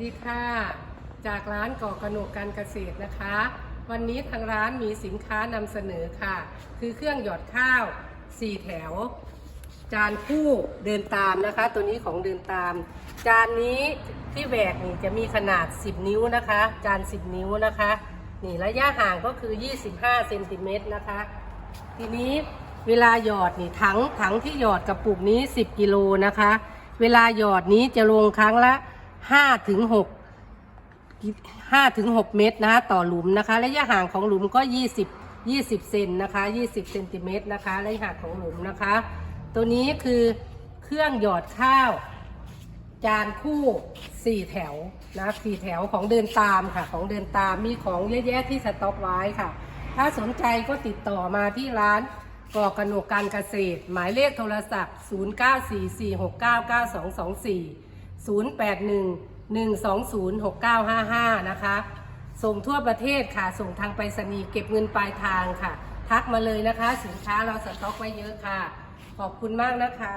ดีค่ะ จากร้านก่อกระหนกการเกษตรนะคะ วันนี้ทางร้านมีสินค้านำเสนอค่ะ คือเครื่องหยอดข้าว4แถว จานคู่เดินตามนะคะ ตัวนี้ของเดินตาม จานนี้ที่แหวกนี่จะมีขนาด 10 นิ้วนะคะ จาน 10 นิ้วนะคะ นี่ระยะห่างก็คือ 25เซนติเมตรนะคะ ทีนี้เวลาหยอดนี่ถังถังที่หยอดกระปุกนี้ 10 กิโลนะคะ เวลาหยอดนี้จะลงครั้งละ 5ถึง6 5ถึง6เมตรนะคะต่อหลุมนะคะ ระยะห่างของหลุมก็20 20เซนนะคะ20เซนติเมตรนะคะระยะห่างของหลุมนะคะ ตัวนี้คือเครื่องหยอดข้าว จานคู่4แถวนะ4แถวของเดินตามค่ะ ของเดินตามมีของเยอะแยะที่สต็อกไว้ค่ะ ถ้าสนใจก็ติดต่อมาที่ร้านก่อกระหนกการเกษตร หมายเลขโทรศัพท์ 0944699224 081-120-6955 นะคะ ส่งทั่วประเทศค่ะ ส่งทางไปรษณีย์เก็บเงินปลายทางค่ะ ทักมาเลยนะคะ สินค้าเราสต็อกไว้เยอะค่ะ ขอบคุณมากนะคะ